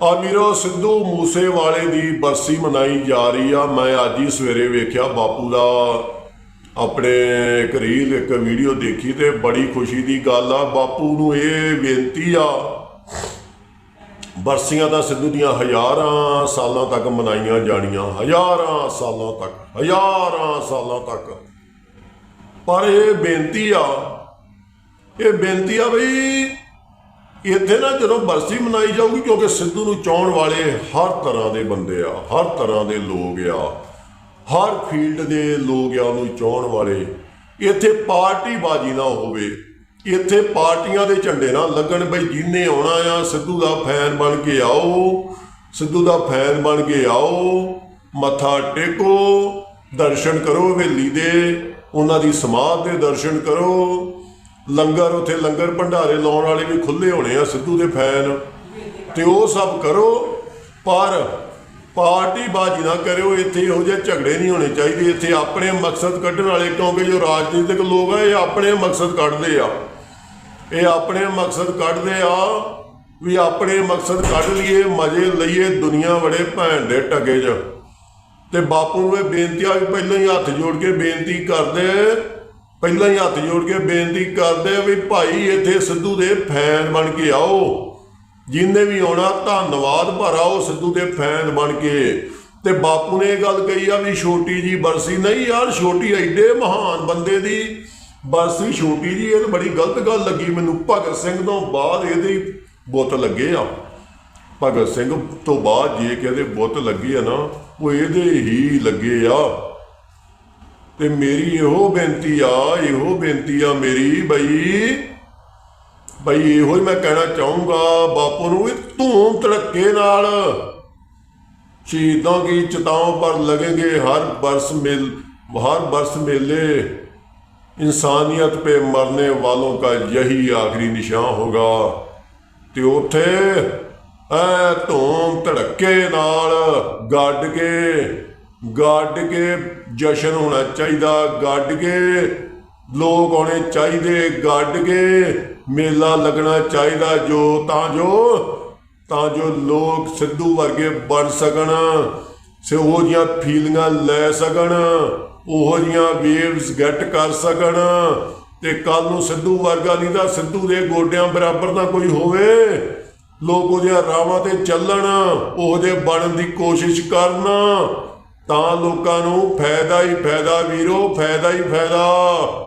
ਅਮੀਰੋ ਸਿੱਧੂ ਮੂਸੇਵਾਲੇ ਦੀ ਬਰਸੀ ਮਨਾਈ ਜਾ ਰਹੀ ਆ। ਮੈਂ ਅੱਜ ਹੀ ਸਵੇਰੇ ਵੇਖਿਆ ਬਾਪੂ ਦਾ ਆਪਣੇ ਇੱਕ ਰੀਲ, ਇੱਕ ਵੀਡੀਓ ਦੇਖੀ ਤੇ ਬੜੀ ਖੁਸ਼ੀ ਦੀ ਗੱਲ ਆ। ਬਾਪੂ ਨੂੰ ਇਹ ਬੇਨਤੀ ਆ, ਬਰਸੀਆਂ ਤਾਂ ਸਿੱਧੂ ਦੀਆਂ ਹਜ਼ਾਰਾਂ ਸਾਲਾਂ ਤੱਕ ਮਨਾਈਆਂ ਜਾਣੀਆਂ। ਹਜ਼ਾਰਾਂ ਸਾਲਾਂ ਤੱਕ, ਹਜ਼ਾਰਾਂ ਸਾਲਾਂ ਤੱਕ। ਪਰ ਇਹ ਬੇਨਤੀ ਆ, ਇਹ ਬੇਨਤੀ ਆ ਬਈ ਇੱਥੇ ਨਾ ਜਦੋਂ ਬਰਸੀ ਮਨਾਈ ਜਾਊਗੀ, ਕਿਉਂਕਿ ਸਿੱਧੂ ਨੂੰ ਚਾਹਣ ਵਾਲੇ ਹਰ ਤਰ੍ਹਾਂ ਦੇ ਬੰਦੇ ਆ, ਹਰ ਤਰ੍ਹਾਂ ਦੇ ਲੋਕ ਆ, ਹਰ ਫੀਲਡ ਦੇ ਲੋਕ ਆ ਉਹਨੂੰ ਚਾਹਣ ਵਾਲੇ। ਇੱਥੇ ਪਾਰਟੀ ਬਾਜੀ ਨਾ ਹੋਵੇ, ਇੱਥੇ ਪਾਰਟੀਆਂ ਦੇ ਝੰਡੇ ਨਾ ਲੱਗਣ ਬਈ ਜਿੰਨੇ ਆਉਣਾ ਆ, ਸਿੱਧੂ ਦਾ ਫੈਨ ਬਣ ਕੇ ਆਓ, ਸਿੱਧੂ ਦਾ ਫੈਨ ਬਣ ਕੇ ਆਓ, ਮੱਥਾ ਟੇਕੋ, ਦਰਸ਼ਨ ਕਰੋ ਹਵੇਲੀ ਦੇ, ਉਹਨਾਂ ਦੀ ਸਮਾਧ ਦੇ ਦਰਸ਼ਨ ਕਰੋ। ਲੰਗਰ, ਉਥੇ ਲੰਗਰ ਭੰਡਾਰੇ ਲਾਉਣ ਵਾਲੇ ਵੀ ਖੁੱਲੇ ਹੋਣੇ ਆ, ਸਿੱਧੂ ਦੇ ਫੈਨ। ਤੇ ਉਹ ਸਭ ਕਰੋ, ਪਰ ਪਾਰਟੀ ਬਾਜੀ ਨਾ ਕਰਿਓ, ਇੱਥੇ ਇਹੋ ਜਿਹੇ ਝਗੜੇ ਨਹੀਂ ਹੋਣੇ ਚਾਹੀਦੇ। ਇੱਥੇ ਆਪਣੇ ਮਕਸਦ ਕੱਢਣ ਵਾਲੇ, ਕਿਉਂਕਿ ਜੋ ਰਾਜਨੀਤਿਕ ਲੋਕ ਆ, ਇਹ ਆਪਣੇ ਮਕਸਦ ਕੱਢਦੇ ਆ। ਇਹ ਆਪਣੇ ਮਕਸਦ ਕੱਢਦੇ ਆ ਵੀ ਆਪਣੇ ਮਕਸਦ ਕੱਢ ਲਈਏ, ਮਜ਼ੇ ਲਈਏ ਦੁਨੀਆ ਬੜੇ ਭੈਣ ਦੇ ਟਕੇ ਜ ਤੇ ਬਾਪੂ ਨੂੰ ਇਹ ਬੇਨਤੀ ਆ ਵੀ ਪਹਿਲਾਂ ਹੀ ਹੱਥ ਜੋੜ ਕੇ ਬੇਨਤੀ ਕਰਦੇ ਪਹਿਲਾਂ ਹੀ ਹੱਥ ਜੋੜ ਕੇ ਬੇਨਤੀ ਕਰਦੇ ਆ ਵੀ ਭਾਈ ਇੱਥੇ ਸਿੱਧੂ ਦੇ ਫੈਨ ਬਣ ਕੇ ਆਓ। ਜਿੰਨੇ ਵੀ ਆਉਣਾ, ਧੰਨਵਾਦ ਭਰਾ, ਉਹ ਸਿੱਧੂ ਦੇ ਫੈਨ ਬਣ ਕੇ। ਤੇ ਬਾਪੂ ਨੇ ਇਹ ਗੱਲ ਕਹੀ ਆ ਵੀ ਛੋਟੀ ਜੀ ਬਰਸੀ ਨਹੀਂ ਯਾਰ, ਛੋਟੀ ਐਡੇ ਮਹਾਨ ਬੰਦੇ ਦੀ ਬਰਸੀ ਛੋਟੀ ਜੀ, ਇਹ ਤਾਂ ਬੜੀ ਗਲਤ ਗੱਲ ਲੱਗੀ ਮੈਨੂੰ। ਭਗਤ ਸਿੰਘ ਤੋਂ ਬਾਅਦ ਇਹਦੇ ਬੁੱਤ ਲੱਗੇ ਆ। ਭਗਤ ਸਿੰਘ ਤੋਂ ਬਾਅਦ ਜੇ ਕਿਹਦੇ ਬੁੱਤ ਲੱਗੇ ਆ ਨਾ, ਉਹ ਇਹਦੇ ਹੀ ਲੱਗੇ ਆ। ਤੇ ਮੇਰੀ ਇਹੋ ਬੇਨਤੀ ਆ ਇਹੋ ਬੇਨਤੀ ਆ ਮੇਰੀ ਬਈ ਬਈ ਇਹੋ ਹੀ ਮੈਂ ਕਹਿਣਾ ਚਾਹੂੰਗਾ ਬਾਪੂ ਨੂੰ ਵੀ ਧੂਮ ਧੜੱਕੇ ਨਾਲ ਸ਼ਹੀਦੋਂ ਕੀ ਚਤਾਓਂ ਪਰ लगेंगे ਹਰ ਬਰਸ ਮਿਲ ਹਰ ਬਰਸ ਮੇਲੇ इंसानियत पे मरने वालों का यही आखिरी निशान होगा ਤੇ ਉਥੇ ਐ ਧੂਮ ਧੜੱਕੇ ਨਾਲ ਗੱਡ ਕੇ ਗੱਡ ਕੇ ਜਸ਼ਨ ਹੋਣਾ ਚਾਹੀਦਾ, ਗੱਡ ਕੇ ਲੋਕ ਆਉਣੇ ਚਾਹੀਦੇ, ਗੱਡ ਕੇ ਮੇਲਾ ਲੱਗਣਾ ਚਾਹੀਦਾ, ਜੋ ਤਾਂ ਜੋ ਤਾਂ ਜੋ ਲੋਕ ਸਿੱਧੂ ਵਰਗੇ ਬਣ ਸਕਣ ਸੇ ਉਹ ਜੀਆਂ ਫੀਲਿੰਗਾਂ ਲੈ ਸਕਣ, ਉਹ ਜੀਆਂ ਵੇਵਸ ਗੈਟ ਕਰ ਸਕਣ ਤੇ ਕੱਲ ਨੂੰ ਸਿੱਧੂ ਵਰਗਾ ਨਹੀਂ ਤਾਂ ਸਿੱਧੂ ਦੇ ਗੋਡਿਆਂ ਬਰਾਬਰ ਦਾ ਕੋਈ ਹੋਵੇ। ਲੋਕ ਉਹਦੀਆਂ ਰਾਵਾਂ ਤੇ ਚੱਲਣ, ਉਹਦੇ ਬਣਨ ਦੀ ਕੋਸ਼ਿਸ਼ ਕਰਨ। ਤਾਂ ਲੋਕਾਂ ਨੂੰ ਫਾਇਦਾ ਹੀ ਫਾਇਦਾ ਵੀਰੋ ਫਾਇਦਾ ਹੀ ਫਾਇਦਾ।